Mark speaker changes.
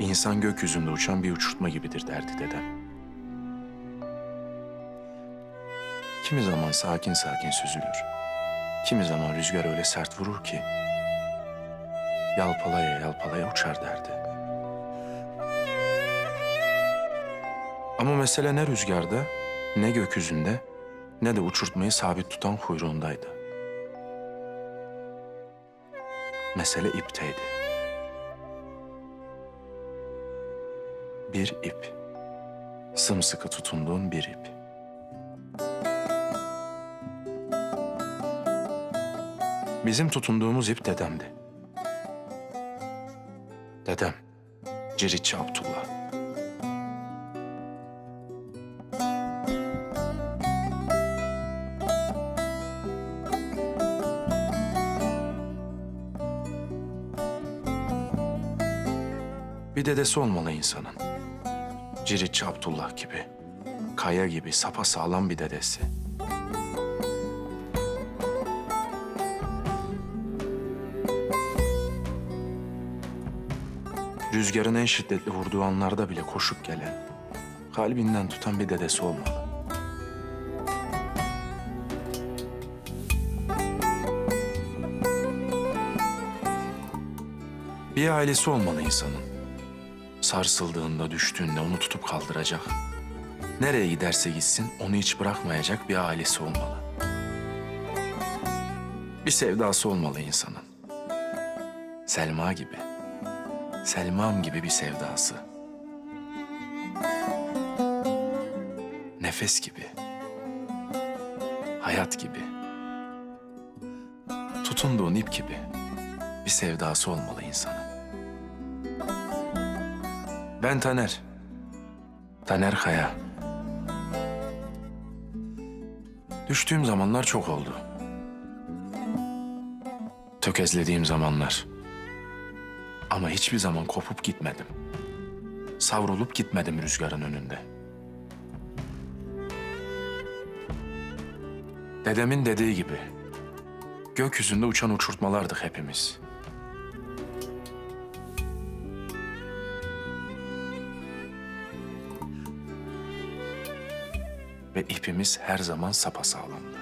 Speaker 1: İnsan gökyüzünde uçan bir uçurtma gibidir derdi dedem. Kimi zaman sakin sakin süzülür. Kimi zaman rüzgar öyle sert vurur ki yalpalaya yalpalaya uçar derdi. Ama mesele ne rüzgarda, ne gökyüzünde, ne de uçurtmayı sabit tutan kuyruğundaydı. Mesele ipteydi. Bir ip. Sımsıkı tutunduğun bir ip. Bizim tutunduğumuz ip dedemdi. Dedem, Ciritçi Abdullah. Bir dedesi olmalı insanın. Ciritçi Abdullah gibi, kaya gibi sapa sağlam bir dedesi. Rüzgarın en şiddetli vurduğu anlarda bile koşup gelen, kalbinden tutan bir dedesi olmalı. Bir ailesi olmalı insanın. Sarsıldığında, düştüğünde onu tutup kaldıracak. Nereye giderse gitsin onu hiç bırakmayacak bir ailesi olmalı. Bir sevdası olmalı insanın. Selma gibi. Selmam gibi bir sevdası. Nefes gibi. Hayat gibi. Tutunduğun ip gibi bir sevdası olmalı insanın. Ben Taner. Taner Kaya. Düştüğüm zamanlar çok oldu. Tökezlediğim zamanlar. Ama hiçbir zaman kopup gitmedim. Savrulup gitmedim rüzgarın önünde. Dedemin dediği gibi gökyüzünde uçan uçurtmalardık hepimiz. Ve ipimiz her zaman sapasağlamdı.